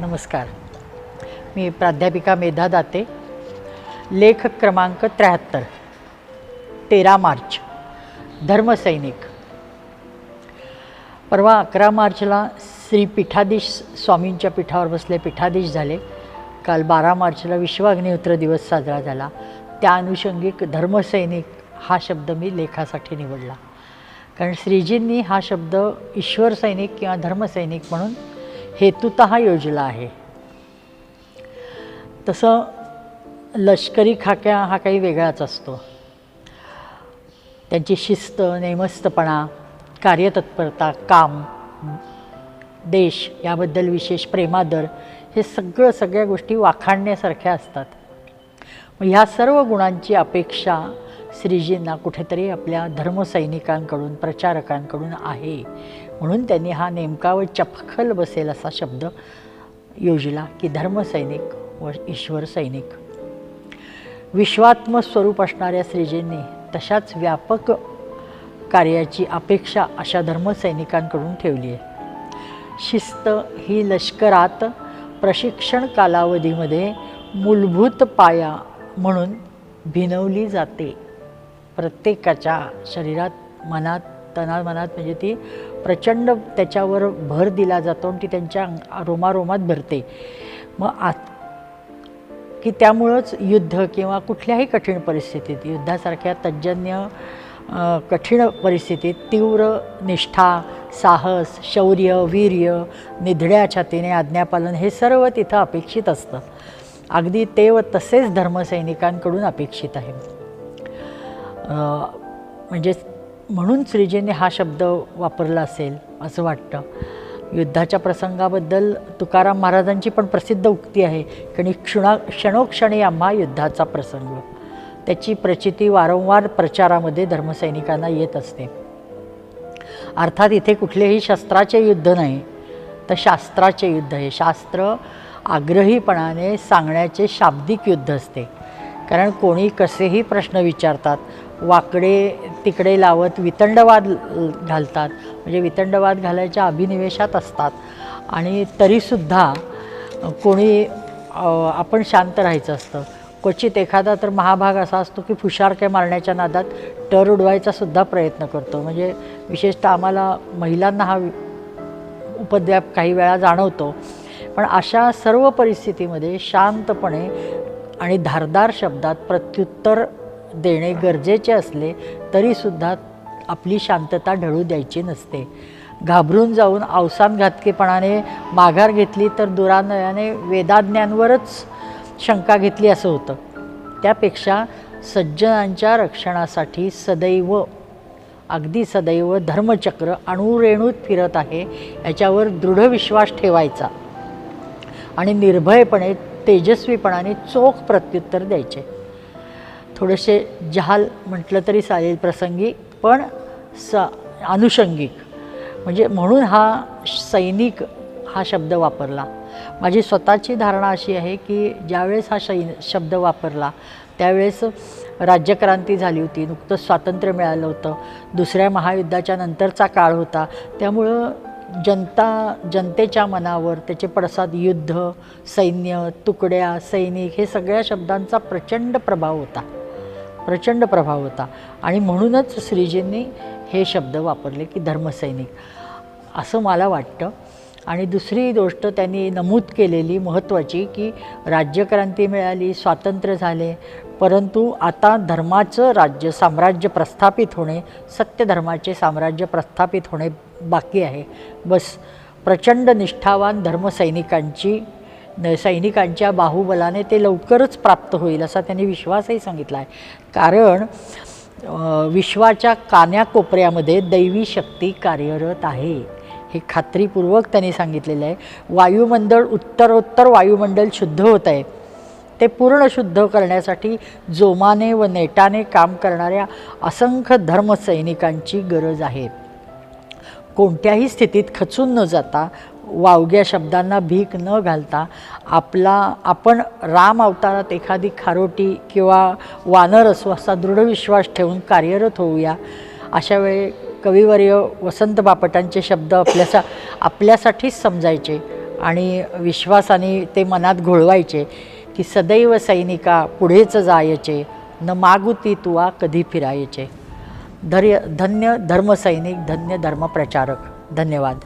नमस्कार. मी प्राध्यापिका मेधा दाते. लेख क्रमांक त्र्याहत्तर. तेरा मार्च. धर्मसैनिक परवा अकरा मार्चला श्री पीठाधीश स्वामींच्या पीठावर बसले पीठाधीश झाले. काल बारा मार्चला विश्वाग्निहोत्र दिवस साजरा झाला. त्या अनुषंगिक धर्मसैनिक हा शब्द मी लेखासाठी निवडला. कारण श्रीजींनी हा शब्द ईश्वर सैनिक किंवा धर्मसैनिक म्हणून हेतुत योजला आहे. तसं लष्करी खाक्या हा काही वेगळाच असतो. त्यांची शिस्त नेमस्तपणा कार्यतत्परता काम देश याबद्दल विशेष प्रेमादर हे सगळं सगळ्या गोष्टी वाखाणण्यासारख्या असतात. मग ह्या सर्व गुणांची अपेक्षा श्रीजींना कुठेतरी आपल्या धर्मसैनिकांकडून प्रचारकांकडून आहे. म्हणून त्यांनी हा नेमका व चपखल बसेल असा शब्द योजला की धर्मसैनिक व ईश्वर सैनिक. विश्वात्म स्वरूप असणाऱ्या श्रीजींनी तशाच व्यापक कार्याची अपेक्षा अशा धर्मसैनिकांकडून ठेवली आहे. शिस्त ही लष्करात प्रशिक्षण कालावधीमध्ये मूलभूत पाया म्हणून भिनवली जाते. प्रत्येकाच्या शरीरात मनात तनात मनात म्हणजे ती प्रचंड त्याच्यावर भर दिला जातो आणि ती त्यांच्या रोमारोमात भरते. मग आत की त्यामुळंच युद्ध किंवा कुठल्याही कठीण परिस्थितीत युद्धासारख्या तज्जन्य कठीण परिस्थितीत तीव्र निष्ठा साहस शौर्य वीर्य निधड्या छातीने आज्ञापालन हे सर्व तिथं अपेक्षित असतं. अगदी ते व तसेच धर्मसैनिकांकडून अपेक्षित आहे. म्हणजे म्हणून श्रीजींनी हा शब्द वापरला असेल असं वाटतं. युद्धाच्या प्रसंगाबद्दल तुकाराम महाराजांची पण प्रसिद्ध उक्ती आहे की क्षणा क्षणोक्षणी आम्हा युद्धाचा प्रसंग. त्याची प्रचिती वारंवार प्रचारामध्ये धर्मसैनिकांना येत असते. अर्थात इथे कुठलेही शस्त्राचे युद्ध नाही तर शास्त्राचे युद्ध हे शास्त्र आग्रहीपणाने सांगण्याचे शाब्दिक युद्ध असते. कारण कोणी कसेही प्रश्न विचारतात वाकडे तिकडे लावत वितंडवाद घालतात. म्हणजे वितंडवाद घालायच्या अभिनिवेशात असतात. आणि तरीसुद्धा कोणी आपण शांत राहायचं असतं. क्वचित एखादा तर महाभाग असा असतो की फुशारके मारण्याच्या नादात टर उडवायचा सुद्धा प्रयत्न करतो. म्हणजे विशेषतः आम्हाला महिलांना हा उपद्व्याप काही वेळा जाणवतो. पण अशा सर्व परिस्थितीमध्ये शांतपणे आणि धारदार शब्दात प्रत्युत्तर देणे गरजेचे असले तरीसुद्धा आपली शांतता ढळू द्यायची नसते. घाबरून जाऊन अवसानघातकीपणाने माघार घेतली तर दुरानयाने वेदाज्ञांवरच शंका घेतली असं होतं. त्यापेक्षा सज्जनांच्या रक्षणासाठी सदैव अगदी सदैव धर्मचक्र अणुरेणूत फिरत आहे याच्यावर दृढ विश्वास ठेवायचा आणि निर्भयपणे तेजस्वीपणाने चोख प्रत्युत्तर द्यायचे. थोडेसे जहाल म्हटलं तरी चालेल प्रसंगी पण स अनुषंगिक. म्हणजे म्हणून हा सैनिक हा शब्द वापरला. माझी स्वतःची धारणा अशी आहे की ज्यावेळेस हा शै शब्द वापरला त्यावेळेस राज्यक्रांती झाली होती नुकतंच स्वातंत्र्य मिळालं होतं दुसऱ्या महायुद्धाच्या नंतरचा काळ होता. त्यामुळं जनता जनतेच्या मनावर त्याचे पडसाद युद्ध सैन्य तुकड्या सैनिक हे सगळ्या शब्दांचा प्रचंड प्रभाव होता. प्रचंड प्रभाव होता. आणि म्हणूनच श्रीजींनी हे शब्द वापरले की धर्मसैनिक. असं मला वाटतं. आणि दुसरी गोष्ट त्यांनी नमूद केलेली महत्त्वाची की राज्यक्रांती मिळाली स्वातंत्र्य झाले. परंतु आता धर्माचं राज्य साम्राज्य प्रस्थापित होणे सत्यधर्माचे साम्राज्य प्रस्थापित होणे बाकी आहे. बस प्रचंड निष्ठावान धर्मसैनिकांची सैनिकांच्या बाहुबलाने ते लवकरच प्राप्त होईल असा त्यांनी विश्वासही सांगितला आहे. कारण विश्वाच्या कान्याकोपऱ्यामध्ये दैवी शक्ती कार्यरत आहे. हे खात्रीपूर्वक त्यांनी सांगितलेलं आहे. वायुमंडळ उत्तरोत्तर वायुमंडळ शुद्ध होत आहे. ते पूर्ण शुद्ध करण्यासाठी जोमाने व नेटाने काम करणाऱ्या असंख्य धर्मसैनिकांची गरज आहे. कोणत्याही स्थितीत खचून न जाता वावग्या शब्दांना भीक न घालता आपला आपण राम अवतारात एखादी खारोटी किंवा वानर असू असा दृढ विश्वास ठेवून कार्यरत होऊया. अशा वेळी कविवर्य वसंत बापटांचे शब्द आपल्यासा आपल्यासाठीच समजायचे आणि विश्वासाने ते मनात घोळवायचे की सदैव सैनिका पुढेच जायचे न मागुती तुवा कधी फिरायचे. धैर्य धन्य धर्मसैनिक धन्य धर्मप्रचारक. धन्यवाद.